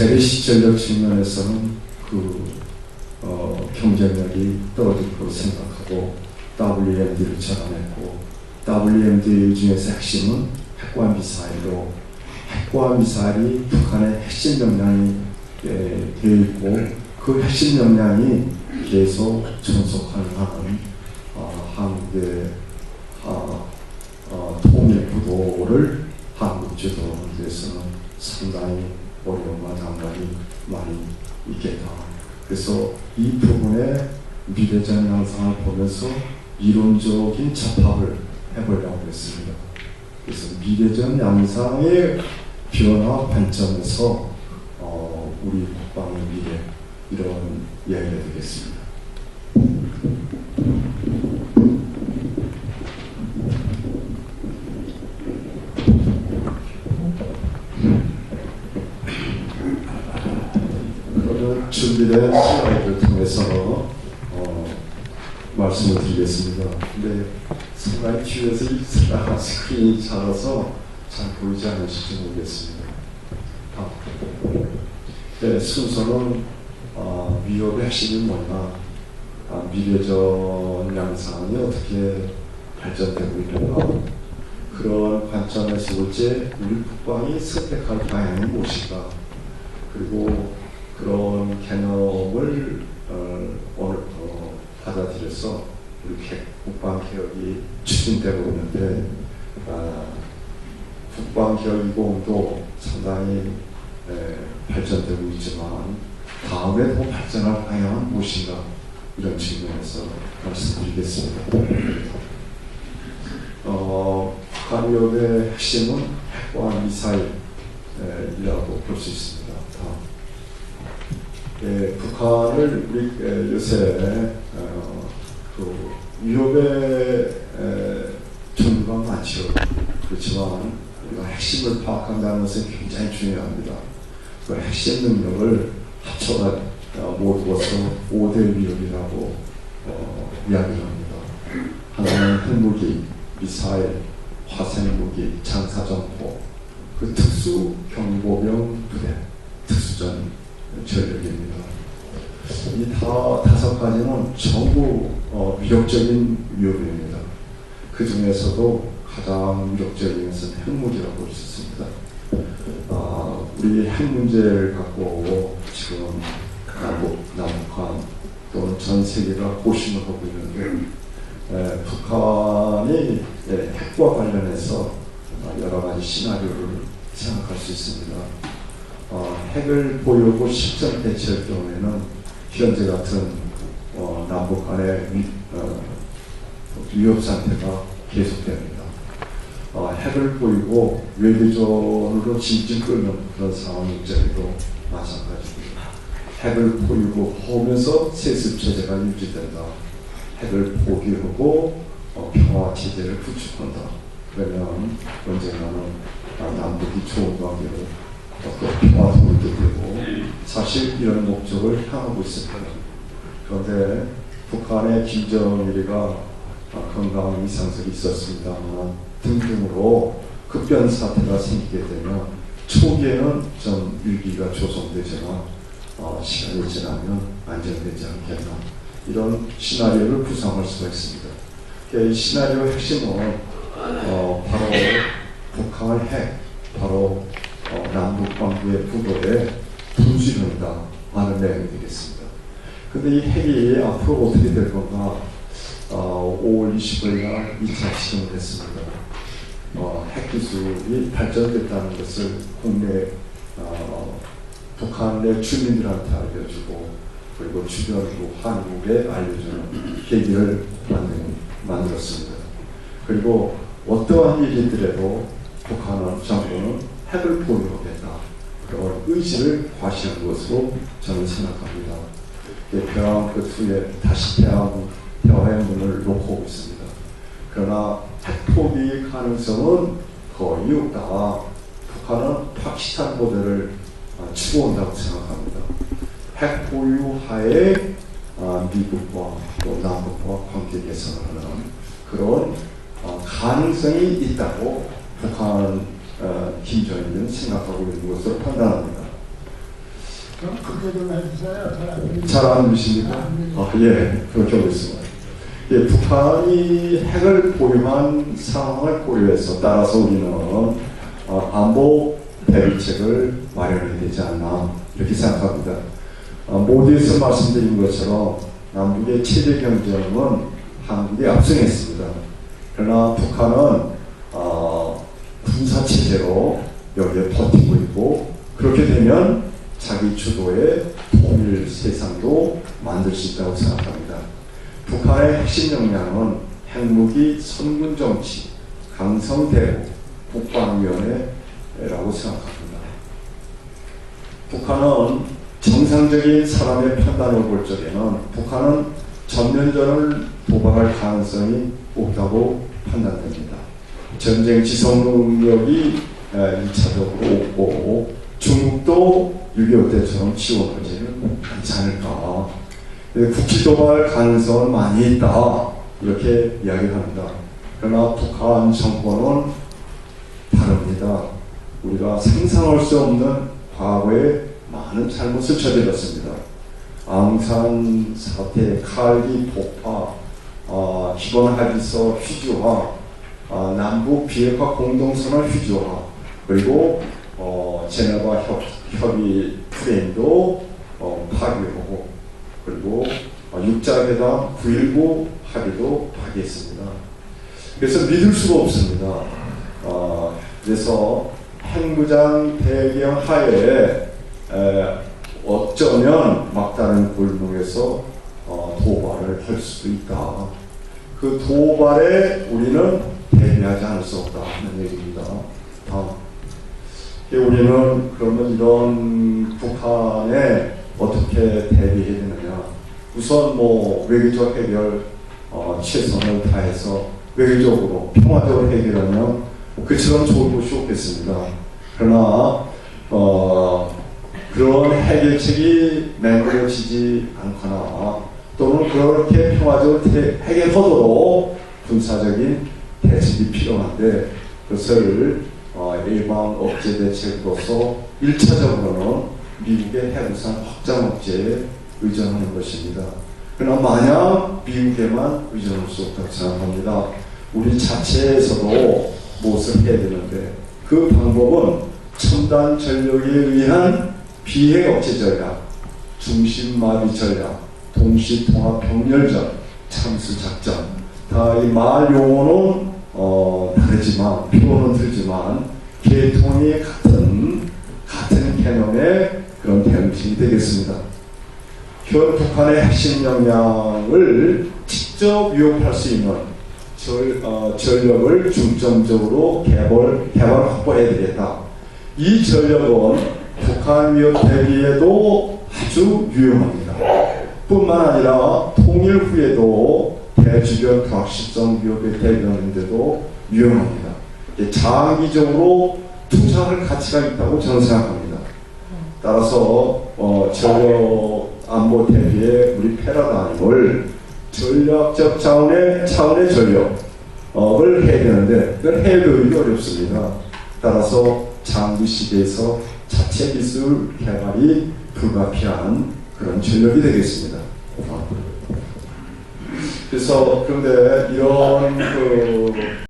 재래시전력 측면에서는 그 어, 경쟁력이 떨어질 거로 생각하고 WMD를 전환했고 WMD 중에서 핵심은 핵과 미사일로 핵과 미사일이 북한의 핵심 역량이 예, 되어 있고 그 핵심 역량이 계속 존속하는 어, 한국의 어, 어, 통일 구도를 한국 주도하는 데서는 상당히 어려움과 난관이 많이 있겠다. 그래서 이 부분의 미래전 양상을 보면서 이론적인 접합을 해보려고 했습니다. 그래서 미래전 양상의 변화 관점에서 어, 우리 국방의 미래 이런 이야기가 되겠습니다. 그러면 준비된 슬라이드를 통해서 어, 말씀을 드리겠습니다. 근데 상당히 뒤에서 이 슬라이드 스크린이 작아서 잘 보이지 않으실지 모르겠습니다. 아, 네, 순서는 어, 위협의 핵심이 뭐냐, 아, 미래전 양상이 어떻게 발전되고 있는가, 그런 관점에서 볼때 우리 국방이 선택할 방향이 무엇인가, 그리고 그런 개념을 어, 오늘 어, 받아들여서 개- 국방 개혁이 추진되고 있는데 아, 국방 개혁 이공도 상당히 에, 발전되고 있지만 다음에 더 발전할 방향은 무엇인가 이런 측면에서 말씀드리겠습니다. 어, 북한 위협의 핵심은 핵과 미사일이라고 볼 수 있습니다. 다음. 예, 북한을 우리 에, 요새 어, 그 위협의 에, 종류가 많죠. 그렇지만 우리가 핵심을 파악한다는 것은 굉장히 중요합니다. 그 핵심 능력을 합쳐가 어, 모두어서 5대 위협이라고 어, 이야기를 합니다. 하나는 핵무기, 미사일, 화생무기, 장사정포, 그 특수 경보병 부대, 전 전력입니다. 이 다, 다섯 가지는 전부 어, 위력적인 위협입니다. 그 중에서도 가장 위력적인 것은 핵무기라고 볼 수 있습니다. 아, 우리 핵 문제를 갖고 지금 남북, 남북한 또는 전 세계가 고심을 하고 있는데 에, 북한이 예, 핵과 관련해서 어, 여러 가지 시나리오를 생각할 수 있습니다. 어, 핵을 보유하고 실전 대처할 경우에는 현재 같은 어, 남북 간의 위, 어, 위협 상태가 계속됩니다. 어, 핵을 보이고 외교전으로 진진 끌는 그런 상황일지라도 마찬가지입니다. 핵을 보이고 하면서 세습 체제가 유지된다. 핵을 포기하고 어, 평화 체제를 구축한다. 그러면 언젠가는 아, 남북이 좋은 관계로 또 평화도 되고 사실 이런 목적을 향하고 있습니다. 그런데 북한의 김정일이가 아, 건강 이상설이 있었습니다만 등등으로 급변 사태가 생기게 되면 초기에는 좀 위기가 조성되지만 어, 시간이 지나면 안정되지 않겠나 이런 시나리오를 구상할 수가 있습니다. 그러니까 이 시나리오 핵심은 어, 바로 북한의 핵, 바로 어, 남북 관계의 구도에 분수령이다 하는 내용이 되겠습니다. 근데 이 핵이 앞으로 어떻게 될 건가? 어, 5월 25일 날 2차 시험을 했습니다. 어, 핵 기술이 발전됐다는 것을 국내 어, 북한 내 주민들한테 알려주고 그리고 주변국 한국에 알려주는 계기를 만든, 만들었습니다. 그리고 어떠한 일이 있더라도 북한은 정부는 핵을 보유하겠다. 그런 의지를 과시한 것으로 저는 생각합니다. 예, 평양 끝후에 다시 평양, 평화의 문을 놓고 있습니다. 그러나 핵포기 가능성은 거의 없다. 북한은 파키스탄 모델을 아, 추구한다고 생각합니다. 핵 보유 하에 아, 미국과 또 남북과 관계 개선을 하는 그런 어, 가능성이 있다고 북한 어, 김정일은 생각하고 있는 것으로 판단합니다. 잘안 들리십니까? 아, 예, 그렇게 하겠습니다. 예, 북한이 핵을 보유한 상황을 고려해서 따라서 우리는 어, 안보 대비책을 마련해야 되지 않나 이렇게 생각합니다. 어, 모두에서 말씀드린 것처럼 남북의 최대 경쟁은 한국이 앞서했습니다. 그러나 북한은 어, 군사 체제로 여기에 버티고 있고 그렇게 되면 자기 주도의 통일 세상도 만들 수 있다고 생각합니다. 북한의 핵심 역량은 핵무기 선군 정치, 강성대우, 국방위원회라고 생각합니다. 북한은 정상적인 사람의 판단을 볼 적에는 북한은 전면전을 도박할 가능성이 없다고 판단됩니다. 전쟁 지성 능력이 2차적으로 없고 중국도 6.25 때처럼 지원하지는 않지 않을까. 국지 도발 가능성은 많이 있다. 이렇게 이야기합니다. 그러나 북한 정권은 다릅니다. 우리가 상상할 수 없는 과거에 많은 잘못을 저질렀습니다. 앙산 사태, 칼기 폭파, 어, 기본 합의서 휘주화, 어, 남북 비핵화 공동선언 휘주화, 그리고 어, 제네바 협, 협의 프레임도 어, 파기하고 그리고 어, 육자회담 9.19 합의도 파기했습니다. 그래서 믿을 수가 없습니다. 어, 그래서 핵무장 배경 하에 에, 어쩌면 막다른 골목에서 어, 도발을 할 수도 있다. 그 도발에 우리는 대비하지 않을 수 없다 하는 얘기입니다. 예, 우리는 그러면 이런 북한에 어떻게 대비해야 되느냐. 우선 뭐 외교적 해결 어, 최선을 다해서 외교적으로 평화적으로 해결하면 그처럼 좋은 곳이 없겠습니다. 그러나 어, 그런 해결책이 맹그러지지 않거나 또는 그렇게 평화적으로 대- 해결하도록 군사적인 대책이 필요한데 그것을 어, 일방 억제 대책으로서 1차적으로는 미국의 해우산 확장 억제에 의존하는 것입니다. 그러나 만약 미국에만 의존할 수 없다고 생각합니다. 우리 자체에서도 무엇을 해야 되는데 그 방법은 첨단 전력에 의한 비핵 억제 전략, 중심 마비 전략, 동시 통합 병렬전, 참수 작전. 다 이 말 용어는 어, 다르지만 표현은 다르지만 계통이 같은 같은 개념의 그런 대응책이 되겠습니다. 현 북한의 핵심 역량을 직접 위협할 수 있는 전, 어, 전력을 중점적으로 개발, 개발 확보해야 되겠다. 이 전력은 북한 위협 대비에도 아주 유용합니다. 뿐만 아니라 통일 후에도 대 주변 불확실성 위협에 대비하는데도 유용합니다. 장기적으로 투자할 가치가 있다고 저는 생각합니다. 따라서 어, 전력 안보 대비에 우리 패러다임을 전략적 차원의 차원의 전력을 해야 되는데 그걸 해도 어렵습니다. 따라서 장기 시대에서 자체 기술 개발이 불가피한 그런 전력이 되겠습니다. 그래서 그런데 이런 그